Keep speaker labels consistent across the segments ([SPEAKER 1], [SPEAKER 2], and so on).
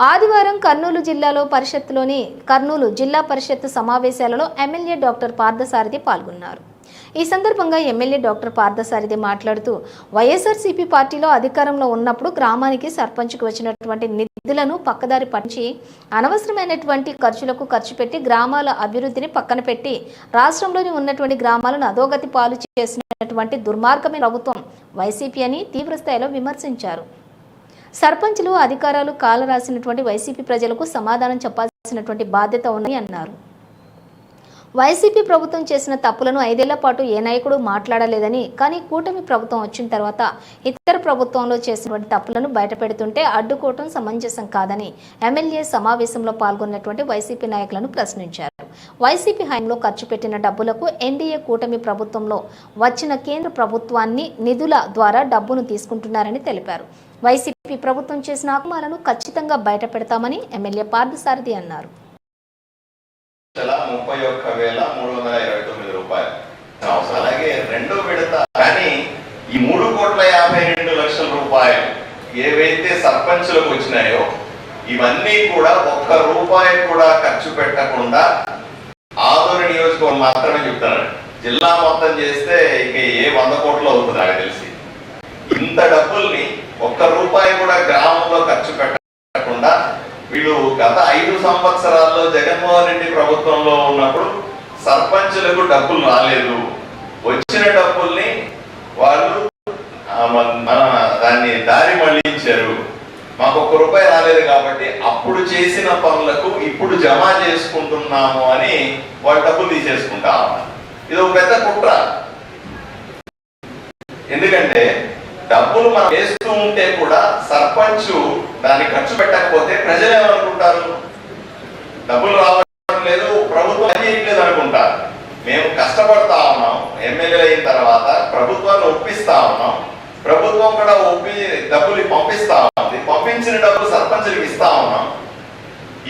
[SPEAKER 1] ఆదివారం కర్నూలు జిల్లాలో పరిషత్లోని కర్నూలు జిల్లా పరిషత్ సమావేశాలలో ఎమ్మెల్యే డాక్టర్ పార్థసారథి పాల్గొన్నారు. ఈ సందర్భంగా ఎమ్మెల్యే డాక్టర్ పార్థసారథి మాట్లాడుతూ వైఎస్ఆర్సీపీ పార్టీలో అధికారంలో ఉన్నప్పుడు గ్రామానికి సర్పంచ్కి వచ్చినటువంటి నిధులను పక్కదారి పంచి అనవసరమైనటువంటి ఖర్చులకు ఖర్చు పెట్టి గ్రామాల అభివృద్ధిని పక్కన పెట్టి రాష్ట్రంలోని ఉన్నటువంటి గ్రామాలను అధోగతి పాలు చేసినటువంటి దుర్మార్గమైన ప్రభుత్వం వైసీపీ అని తీవ్రస్థాయిలో విమర్శించారు. సర్పంచ్లు అధికారాలు కాలరాసినటువంటి వైసీపీ ప్రజలకు సమాధానం చెప్పాల్సినటువంటి బాధ్యత ఉందని అన్నారు. వైసీపీ ప్రభుత్వం చేసిన తప్పులను ఐదేళ్ళ పాటు ఏ నాయకుడు మాట్లాడలేదని కానీ కూటమి ప్రభుత్వం వచ్చిన తర్వాత ఇతర ప్రభుత్వంలో చేసినటువంటి తప్పులను బయటపెడుతుంటే అడ్డుకోవటం సమంజసం కాదని ఎమ్మెల్యే సమావేశంలో పాల్గొన్నటువంటి వైసీపీ నాయకులను ప్రశ్నించారు. వైసీపీ హయాంలో ఖర్చు పెట్టిన డబ్బులకు ఎన్డీఏ కూటమి ప్రభుత్వంలో వచ్చిన కేంద్ర ప్రభుత్వాన్ని నిధుల ద్వారా డబ్బును తీసుకుంటున్నారని తెలిపారు. వైసీపీ ప్రభుత్వం చేసిన అక్రమాలను ఖచ్చితంగా బయటపెడతామని ఎమ్మెల్యే పార్థసారథి అన్నారు.
[SPEAKER 2] ముప్పై ఒక్క వేల మూడు వందల ఇరవై తొమ్మిది రూపాయలు. అలాగే రెండో విడత. కానీ ఈ మూడు కోట్ల యాభై రెండు లక్షల రూపాయలు ఏవైతే సర్పంచులకు వచ్చినాయో ఇవన్నీ కూడా ఒక్క రూపాయి కూడా ఖర్చు పెట్టకుండా ఆదోని నియోజకవర్గం మాత్రమే చెప్తాను జిల్లా మొత్తం చేస్తే ఇక ఏ వంద కోట్లు అవుతుంది నాకు తెలిసి. ఇంత డబ్బుల్ని ఒక్క రూపాయి కూడా గ్రామంలో ఖర్చు పెట్టకుండా వీళ్ళు గత ఐదు సంవత్సరాల్లో జగన్మోహన్ రెడ్డి ప్రభుత్వంలో ఉన్నప్పుడు సర్పంచులకు డబ్బులు రాలేదు. వచ్చిన డబ్బుల్ని వాళ్ళు మన- దాన్ని దారి మళ్ళించారు. మాకు ఒక్క రూపాయి రాలేదు కాబట్టి అప్పుడు చేసిన పనులకు ఇప్పుడు జమ చేసుకుంటున్నాము అని వాళ్ళు డబ్బులు తీసేసుకుంటా ఇది ఒక పెద్ద కుట్ర. ఎందుకంటే డబ్బులు మనం వేస్తూ ఉంటే కూడా సర్పంచ్ దాన్ని ఖర్చు పెట్టకపోతే ప్రజలు ఏమనుకుంటారు? డబ్బులు రావడం లేదు ప్రభుత్వం చేయట్లేదు అనుకుంటారు. మేము కష్టపడతా ఉన్నాం. ఎమ్మెల్యే అయిన తర్వాత ప్రభుత్వాన్ని ఒప్పిస్తా ఉన్నాం. ప్రభుత్వం కూడా ఒప్పి డబ్బులు పంపిస్తా ఉంది. పంపించిన డబ్బులు సర్పంచులకు ఇస్తా ఉన్నాం.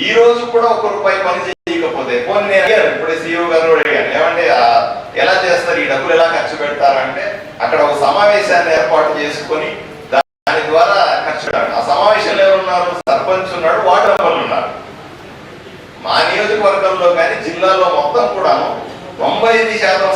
[SPEAKER 2] ఈ రోజు కూడా ఒక రూపాయి పని చేయకపోతే పోనీ నేను ఇప్పుడు సీఈఓ గారు అడిగాను ఏమంటే ఎలా చేస్తారు? ఈ డబ్బులు ఎలా ఖర్చు పెడతారు అక్కడ ఒక సమావేశాన్ని ఏర్పాటు చేసుకొని దాని ద్వారా ఖర్చు ఆ సమావేశంలో ఎవరున్నారు? సర్పంచ్ ఉన్నాడు వార్డు మెంబర్లు ఉన్నారు. మా నియోజకవర్గంలో కానీ జిల్లాలో మొత్తం కూడాను తొంభై ఐదు శాతం